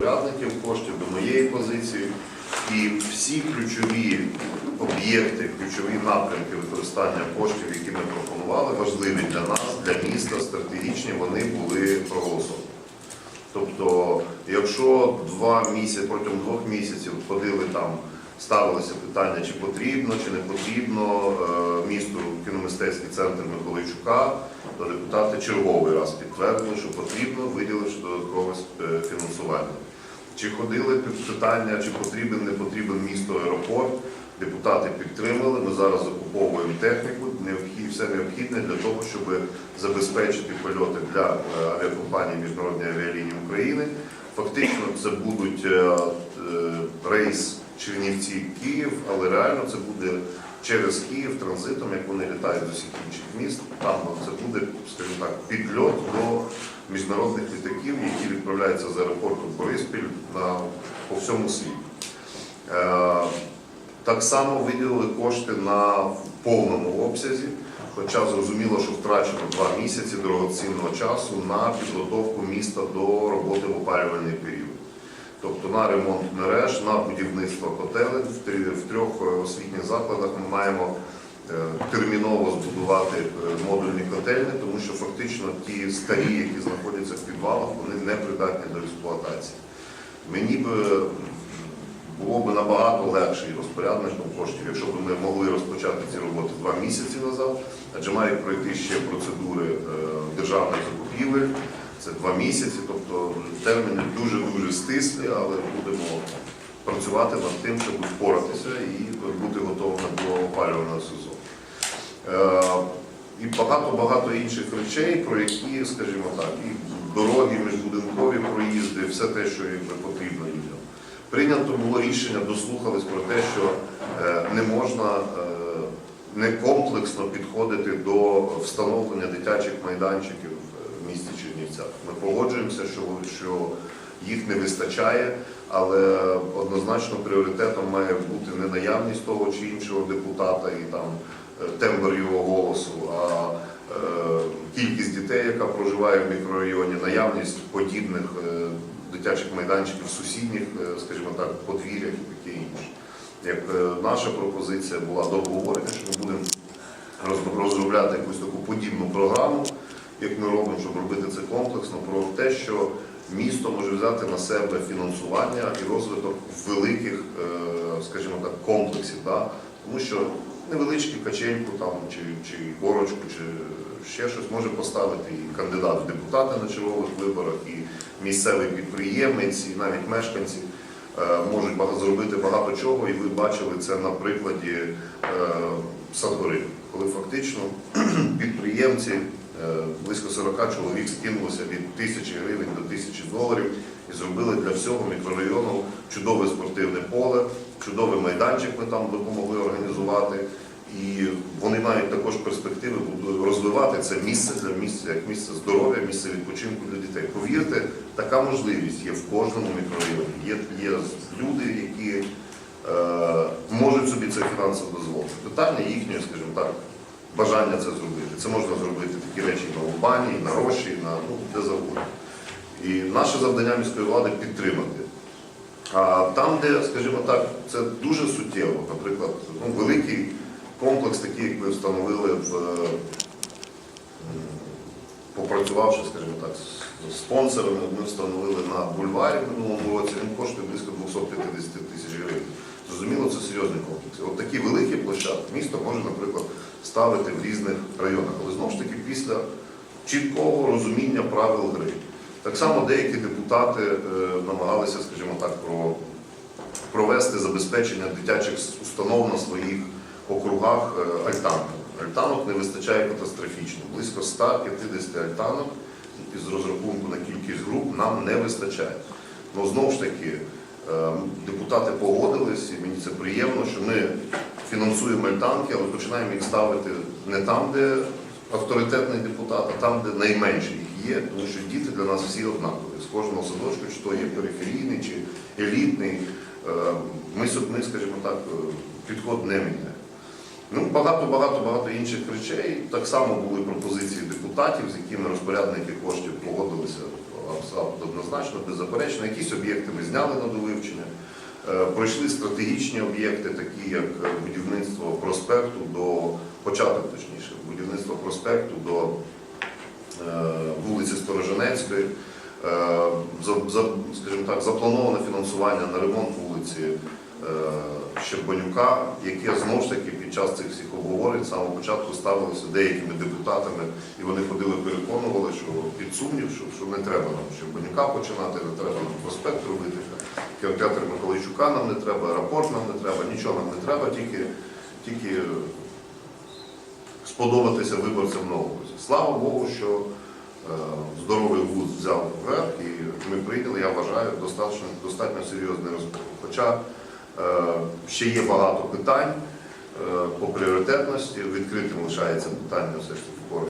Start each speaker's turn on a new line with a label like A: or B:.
A: Радників коштів до моєї позиції і всі ключові об'єкти, ключові напрямки використання коштів, які ми пропонували, важливі для нас, для міста, стратегічні, вони були проголосовані. Тобто, якщо два місяці, протягом двох місяців ходили там, ставилися питання, чи потрібно, чи не потрібно е, місту кіномистецький центр Миколайчука, то депутати черговий раз підтвердили, що потрібно, виділивши додаткове е, фінансування. Чи ходили під питання, чи потрібен, не потрібен місто аеропорт, депутати підтримали. Ми зараз закуповуємо техніку, все необхідне для того, щоб забезпечити польоти для е, авіакомпанії Міжнародної авіалінії України. Фактично це будуть е, рейс Чернівці-Київ, але реально це буде через Київ транзитом, як вони літають з усіх інших міст. Там це буде, скажімо так, підльот до міжнародних літаків, які відправляються з аеропорту Бориспіль на, по всьому світу. Е, Так само виділили кошти на повному обсязі, хоча зрозуміло, що втрачено два місяці дорогоцінного часу на підготовку міста до роботи в опалювальний період. Тобто на ремонт мереж, на будівництво котелень в трьох е, освітніх закладах ми маємо е, терміново збудувати е, модульні котельні, тому що фактично ті старі, які знаходяться в підвалах, вони не придатні до експлуатації. Мені б було б набагато легше і розпорядником коштів, якщо б ми могли розпочати ці роботи два місяці назад, адже мають пройти ще процедури державних закупівель. Це два місяці, тобто терміни дуже-дуже стислі, але будемо працювати над тим, щоб впоратися і бути готовими до опалювального сезону. Е, І багато-багато інших речей, про які, скажімо так, і дороги, міжбудинкові проїзди, все те, що потрібно людям. Прийнято було рішення, дослухались про те, що е, не можна е, не комплексно підходити до встановлення дитячих майданчиків Чернівцях. Ми погоджуємося, що, що їх не вистачає, але однозначно пріоритетом має бути не наявність того чи іншого депутата і там е, тембр його голосу, а е, кількість дітей, яка проживає в мікрорайоні, наявність подібних е, дитячих майданчиків сусідніх, скажімо так, подвір'ях і таке інше. Як наша пропозиція була до обговорення, що ми будемо розробляти якусь таку подібну програму, як ми робимо, щоб робити це комплексно, про те, що місто може взяти на себе фінансування і розвиток великих, е, скажімо так, комплексів. Да? Тому що невеличку качельку там, чи, чи горочку, чи ще щось може поставити і кандидат в депутати на чергових виборах, і місцевий підприємець, і навіть мешканці е, можуть зробити багато чого, і ви бачили це на прикладі е, Садгори, коли фактично підприємці, близько 40 чоловік скинулися від тисячі гривень до тисячі доларів і зробили для всього мікрорайону чудове спортивне поле, чудовий майданчик ми там допомогли організувати. І вони мають також перспективи розвивати це місце для місця, як місце здоров'я, місце відпочинку для дітей. Повірте, така можливість є в кожному мікрорайоні. Є, є люди, які е, можуть собі це фінансово дозволити. Питання їхньої, скажімо так, бажання це зробити. Це можна зробити такі речі на Лубані, на Роші, на ну, де завгодно. І наше завдання міської влади підтримати. А там, де, скажімо так, це дуже суттєво, наприклад, ну, великий комплекс, такий, як ми встановили в е, попрацювавши, скажімо так, з спонсорами, ми встановили на бульварі в минулому році, він коштує близько 250 тисяч гривень. Зрозуміло, це серйозний комплекс. От такі великі площадки місто може, наприклад, ставити в різних районах, але знову ж таки після чіткого розуміння правил гри. Так само деякі депутати е, намагалися, скажімо так, про, провести забезпечення дитячих установ на своїх округах е. Альтанок не вистачає катастрофічно. Близько 150 альтанок із розрахунку на кількість груп нам не вистачає. Ну, знову ж таки, депутати погодились, і мені це приємно, що ми фінансуємо альтанки, але починаємо їх ставити не там, де авторитетний депутат, а там, де найменше їх є, тому що діти для нас всі однакові. З кожного садочку, чи то є периферійний, чи елітний. Е, Ми, ми, скажімо так, е, підход не міняємо. Ну, багато, багато, багато інших речей. Так само були пропозиції депутатів, з якими розпорядники коштів погодилися абсолютно однозначно, беззаперечно. Якісь об'єкти ми зняли на довивчення. Пройшли стратегічні об'єкти, такі як е, будівництво проспекту до початок, точніше, будівництво проспекту до е, вулиці Сторожинецької. Е, скажімо так, заплановане фінансування на ремонт вулиці Щербанюка, яке знову ж таки під час цих всіх обговорень самого початку ставилося деякими депутатами, і вони ходили, переконували, що під сумнів, що, що не треба нам Щербанюка починати, не треба нам проспект робити. Кінотеатр Миколайчука нам не треба, аеропорт нам не треба, нічого нам не треба, тільки, тільки сподобатися виборцям на окрузі. Слава Богу, що е, здоровий вуз взяв вверх і ми прийняли, я вважаю, достатньо, достатньо серйозний розподіл. Хоча е, ще є багато питань е, по пріоритетності, відкритим лишається питання все ж таки